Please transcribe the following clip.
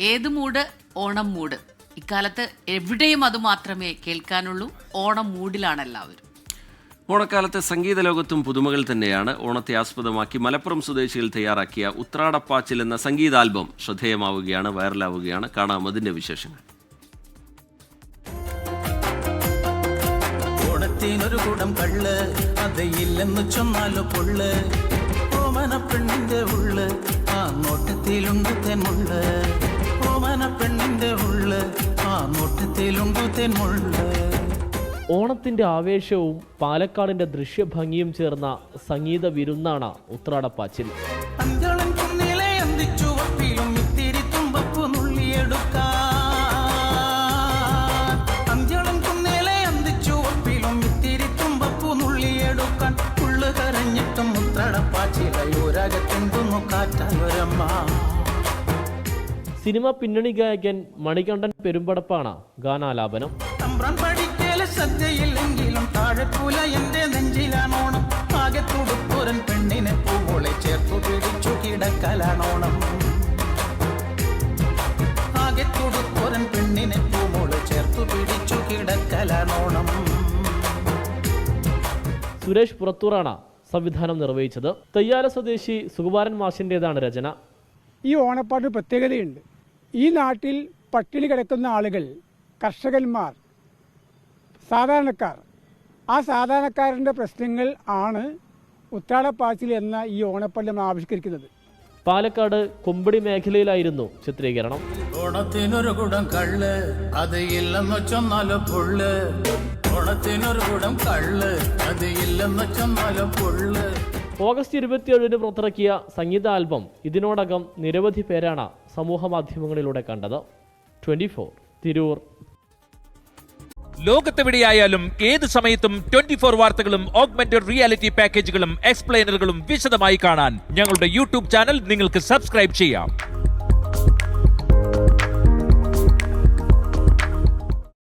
ഏത് mood? Onam mood. ഇക്കാലത്ത് എവിടെയും അത് മാത്രമേ കേൾക്കാനുള്ളൂ. ഓണം മൂഡിലാണ് എല്ലാവരും. ഓണക്കാലത്തെ സംഗീത ലോകത്തും പുതുമകൾ തന്നെയാണ്. ഓണത്തെ ആസ്പദമാക്കി മലപ്പുറം സ്വദേശികൾ തയ്യാറാക്കിയ ഉത്രാടപ്പാച്ചിൽ എന്ന സംഗീതാൽബം ശ്രദ്ധേയമാവുകയാണ് വൈറലാവുകയാണ്. കാണാം അതിന്റെ വിശേഷങ്ങൾ. ഓണത്തിനൊരു കൂടം കള്ള് അതയില്ലെന്ന് ചൊന്നാലോ പൊള്ള്. ഓമന പെണ്ണിന്റെ ഉള്ള് ആ നോട്ടത്തിലുണ്ട് ഓണത്തിന്റെ ആവേശവും പാലക്കാടിന്റെ ദൃശ്യഭംഗിയും ചേർന്ന സംഗീത വിരുന്നാണ് ഉത്രാടപ്പാച്ചിൽ. അഞ്ചോളം കുന്നിലെ അന്തിച്ചുവപ്പിലും ഇത്തിരി സിനിമ പിന്നണി ഗായകൻ മണികണ്ഠൻ പെരുമ്പടപ്പാണ് ഗാനാലാപനം. പെണ്ണിനെ പൂവോളെ ചേർത്തു പിടിച്ചു കിടക്കലാണോണം. ആകെ തുടുപ്പുരൻ പെണ്ണിനെ പൂവോളെ ചേർത്തു പിടിച്ചു കിടക്കലാണോണം. സുരേഷ് പുറത്തൂറാണ് സംവിധാനം നിർവഹിച്ചത്. തയ്യാല സ്വദേശി സുകുമാരൻ മാഷിന്റെതാണ് രചന. ഈ ഓണപ്പാട്ടിന് പ്രത്യേകതയുണ്ട്. ഈ നാട്ടിൽ പട്ടിണി കിടക്കുന്ന ആളുകൾ കർഷകന്മാർ സാധാരണക്കാർ. ആ സാധാരണക്കാരന്റെ പ്രശ്നങ്ങൾ ആണ് ഉത്രാടപ്പാച്ചിൽ എന്ന ഈ ഓണപ്പള്ളി നമ്മൾ ആവിഷ്കരിക്കുന്നത്. പാലക്കാട് കൊമ്പടി മേഖലയിലായിരുന്നു ചിത്രീകരണം. ഓണത്തിനൊരു കുടം കള്ള് അത് ഇല്ലെന്ന് ചൊന്നാലോ പൊള്ള്. ഓണത്തിനൊരു കുടം കള്ള് അത് ഇല്ലെന്ന് ചൊന്നാലോ പൊള്ള്. ഓഗസ്റ്റ് ഇരുപത്തിയേഴിന് പുറത്തിറക്കിയ സംഗീത ആൽബം ഇതിനോടകം നിരവധി പേരാണ് സമൂഹ മാധ്യമങ്ങളിലൂടെ കണ്ടത്. Twenty four Tirur. ലോകത്തെവിടെയായാലും ഏത് സമയത്തും ട്വന്റി ഫോർ വാർത്തകളും ഓഗ്മെന്റഡ് റിയാലിറ്റി പാക്കേജുകളും എക്സ്പ്ലെയിനറുകളും വിശദമായി കാണാൻ ഞങ്ങളുടെ യൂട്യൂബ് ചാനൽ നിങ്ങൾക്ക് സബ്സ്ക്രൈബ് ചെയ്യാം.